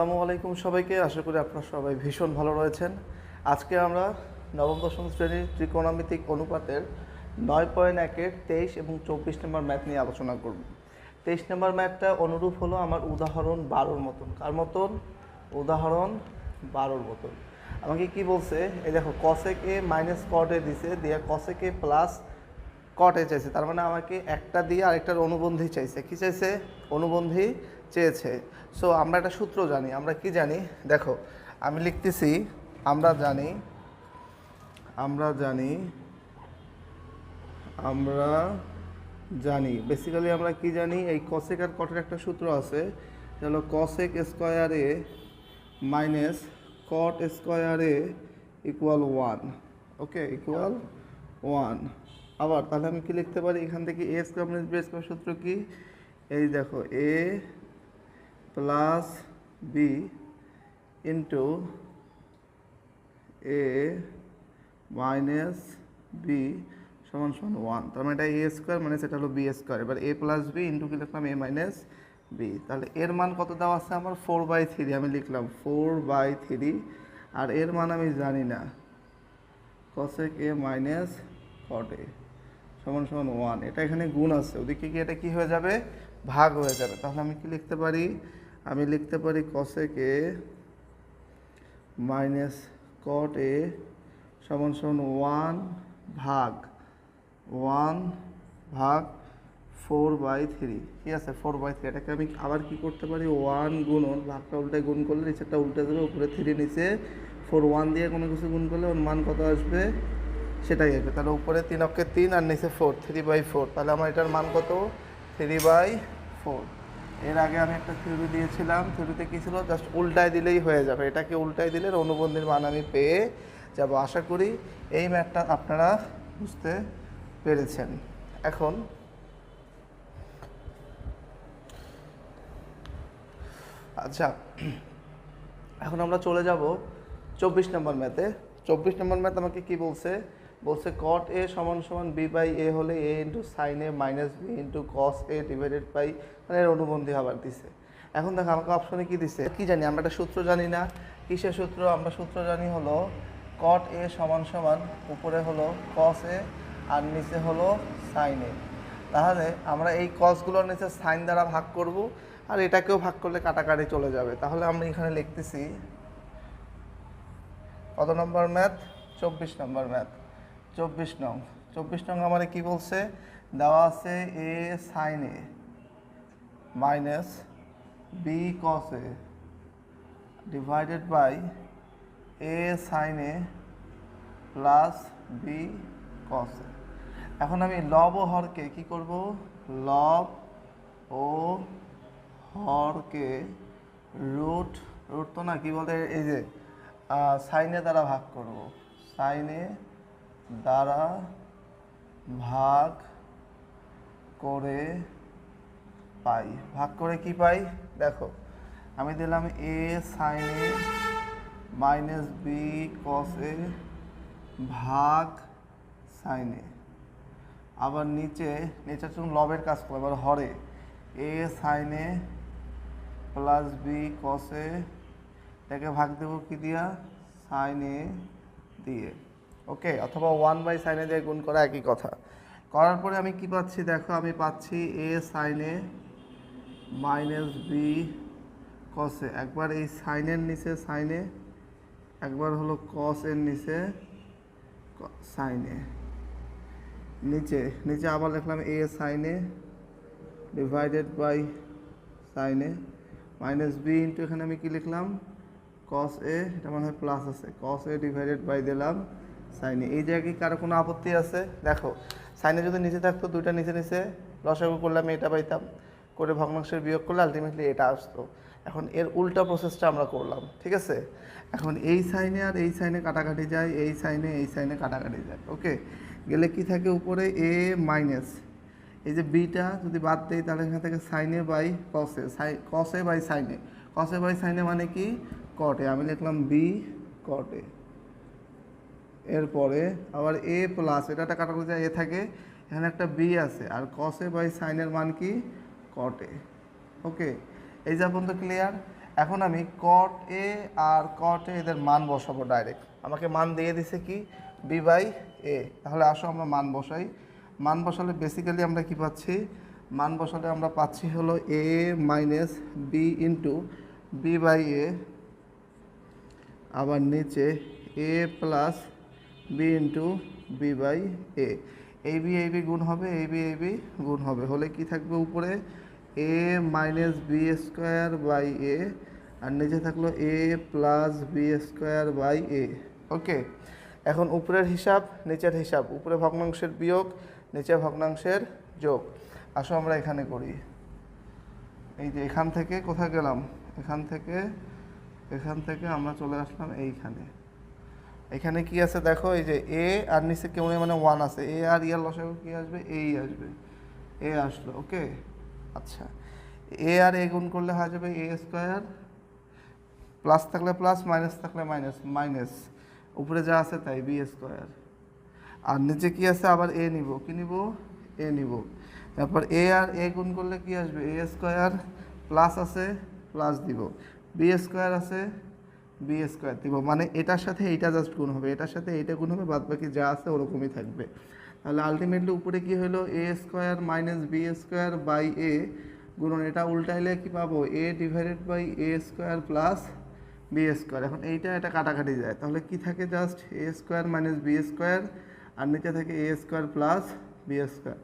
আসসালামু আলাইকুম সবাইকে। আশা করি আপনারা সবাই ভীষণ ভালো রয়েছেন। আজকে আমরা নবম, দশম শ্রেণির ত্রিকোণমিতিক অনুপাতের নয় পয়েন্ট একের তেইশ এবং চব্বিশ নম্বর ম্যাথ নিয়ে আলোচনা করব। তেইশ নম্বর ম্যাথটা অনুরূপ হলো আমার উদাহরণ বারোর মতন। কার মতন? উদাহরণ বারোর মতন। আমাকে কি বলছে? এই দেখো কসেক মাইনাস কট দিছে, দিয়ে কসেক প্লাস কট চাইছে। তার মানে আমাকে একটা দিয়ে আরেকটার অনুবন্ধী চাইছে। কি চাইছে? অনুবন্ধী চেয়েছে। সো আমরা একটা সূত্র জানি, আমরা কি জানি? দেখো, আমি লিখতেছি, আমরা জানি আমরা জানি আমরা জানি। বেসিক্যালি আমরা কি জানি? এই কসেক আর কটের একটা সূত্র আছে হলো cosec square A minus cot square A equal one okay equal one আবার, তাহলে আমি কি লিখতে পারি? এখান থেকে A square minus B square সূত্র কি? এই দেখো A plus B into A minus B সমান সমান ওয়ান তার মানে এটা এ স্কোয়ার মানে সেটা হলো বি স্কোয়ার এবার এ প্লাস বি ইন্টু কি লিখলাম? এ মাইনাস বি তাহলে এর মান কত দেওয়া আছে? আমার ফোর বাই থ্রি আমি লিখলাম। ফোর বাই থ্রি আর এর মান আমি জানি না। কসেক এ মাইনাস এ সমান সমান ওয়ান এটা এখানে গুণ আছে। ওদিকে কি এটা কি হয়ে যাবে? ভাগ হয়ে যাবে। তাহলে আমি কি লিখতে পারি? আমি লিখতে পারি কসেক এ মাইনাস কট এ সমান সমান ওয়ান ভাগ ওয়ান ভাগ ফোর বাই থ্রি ঠিক আছে ফোর বাই থ্রি এটাকে আমি আবার কি করতে পারি? ওয়ান গুণন, ভাগটা উল্টায় গুণ করলে নিচেরটা উল্টে দেবে, উপরে থ্রি নিচে ফোর ওয়ান দিয়ে কোনো কিছু গুণ করলে ওর মান কত আসবে? সেটাই আসবে। তাহলে উপরে তিন অক্ষে তিন আর নিচে ফোর থ্রি বাই ফোর তাহলে আমার এটার মান কত? থ্রি বাই ফোর এর আগে আমি একটা থিওরি দিয়েছিলাম। থিওরিতে কী ছিল? জাস্ট উল্টায় দিলেই হয়ে যাবে। এটাকে উল্টায় দিলে অনুবন্ধীর মান আমি পেয়ে যাব। আশা করি এই ম্যাথটা আপনারা বুঝতে পেরেছেন। এখন আচ্ছা এখন আমরা চলে যাব চব্বিশ নম্বর ম্যাথে। চব্বিশ নম্বর ম্যাথ আমাকে কি বলছে? বলছে কট এ সমান সমান বি বাই এ হলে A into sine A minus B into cos A divided by মানে এর অনুবন্ধী আবার দিছে। এখন দেখো আমাকে অপশনে কি দিছে? কি জানি, আমরা একটা সূত্র জানি না। কিসের সূত্র? আমরা সূত্র জানি হলো কট এ সমান সমান উপরে হলো কস এ আর নিচে হলো সাইন এ তাহলে আমরা এই কসগুলোর নিচে সাইন দ্বারা ভাগ করব আর এটাকেও ভাগ করলে কাটাকাটি চলে যাবে। তাহলে আমরা এখানে লিখতেছি, কত নম্বর ম্যাথ চব্বিশ নম্বর ম্যাথ চব্বিশ নং চব্বিশ নং আমার কি বলছে? দেওয়া আছে A sine A minus B cos A divided by A sine A plus B cos A. এখন আমি লব ও হরকে কি করব? লব ও হরকে রুট রুট তো না, কি বলে এই যে সাইনে দ্বারা ভাগ করব। সাইনে দ্বারা ভাগ করে পাই। ভাগ করে কি পাই? দেখো, আমি দিলাম এ সাইনে মাইনাস বি কস এ ভাগ সাইনে আবার নিচে নিচে চুন লবের কাজ করো এবার হরে। এ সাইনে প্লাস বি কসে এটাকে ভাগ দেবো কি দিয়া? সাইনে দিয়ে। ওকে, অথবা ওয়ান বাই সাইনে দিয়ে গুণ করা একই কথা। করার পরে আমি কি পাচ্ছি? দেখো, আমি পাচ্ছি এ সাইনে মাইনাস বি কসে একবার এই সাইনের নিচে সাইনে একবার হলো কস এর নিচে সাইনে নিচে নিচে আবার লিখলাম এ সাইনে ডিভাইডেড বাই সাইনে মাইনাস বি ইন্টু এখানে আমি কি লিখলাম? কস এ এটা মনে প্লাস আছে। কস এ ডিভাইডেড বাই দিলাম। সাইনে, এই জায়গায় কারও কোনো আপত্তি আছে? দেখো, সাইনে যদি নিচে থাকতো, দুইটা নিচে নিচে লসাগু করলাম এটা পাইতাম, করে ভগ্নাংশের বিয়োগ করলে আলটিমেটলি এটা আসতো। এখন এর উল্টা প্রসেসটা আমরা করলাম, ঠিক আছে? এখন এই সাইনে আর এই সাইনে কাটাকাটি যায়, এই সাইনে এই সাইনে কাটাকাটি যায় ওকে গেলে কি থাকে উপরে? এ মাইনাস এই যে বিটা যদি বাদ দেয় তাহলে এখান থেকে সাইনে বাই কসে সাই কসে বাই সাইনে কসে বাই সাইনে মানে কি? কটে আমি লিখলাম বি কটে এরপরে আবার এ প্লাস এটা একটা কাটাকুটি যায় এ থাকে, এখানে একটা বি আছে, আর কসে বাই সাইনের মান কি? কটে ওকে এই যা পর্যন্ত ক্লিয়ার এখন আমি কট এ আর কট এ এদের মান বসাবো ডাইরেক্ট আমাকে মান দিয়ে দিছে কি? বি বাই এ তাহলে আসো আমরা মান বসাই। মান বসালে বেসিক্যালি আমরা কি পাচ্ছি? মান বসালে আমরা পাচ্ছি হলো A minus B into B by A আবার নিচে A plus B into B by A এই বি এই বি গুণ হবে এই বি এই বি গুণ হবে। হলে কি থাকবে উপরে? A minus B square by A আর নিচে থাকল A plus B square by A okay এখন উপরের হিসাব, নিচের হিসাব। উপরে ভগ্নাংশের বিয়োগ নিচের ভগ্নাংশের যোগ। আসো আমরা এখানে করি। এই যে এখান থেকে কোথায় গেলাম? এখান থেকে এখান থেকে আমরা চলে আসলাম এইখানে। এখানে কি আছে দেখো, এই যে এ আর নিচে কেমন মানে ওয়ান আছে। এ আর ইয়ার লসাগু কি আসবে? এই আসবে। এ আসলো ওকে আচ্ছা। এ আর এ গুণ করলে হয়ে যাবে এ স্কোয়ার প্লাস থাকলে প্লাস মাইনাস থাকলে মাইনাস মাইনাস উপরে যা আছে তাই বি স্কোয়ার আর নিচে কি আছে? আবার এ নিব। কি নিব? এ নিব। তারপর এ আর এ গুণ করলে কি আসবে? এ স্কোয়ার প্লাস আছে প্লাস দিব। বি স্কোয়ার আছে বি স্কোয়ার দিব। মানে এটার সাথে এইটা জাস্ট গুণ হবে, এটার সাথে এইটা গুণ হবে বাদ বাকি যা আছে ওরকমই থাকবে। তাহলে আলটিমেটলি উপরে কি হলো? A square minus B square by A গুণন, এটা উল্টাইলে কি পাবো? A divided by A square plus B square. এখন এইটা এটা কাটাকাটি যায়। তাহলে কি থাকে just A square minus B square আর নিচে থাকে A square plus B square.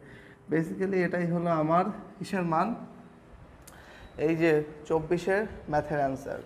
Basically এটাই হলো আমার কিসের মান। এই যে চব্বিশের ম্যাথের অ্যান্সার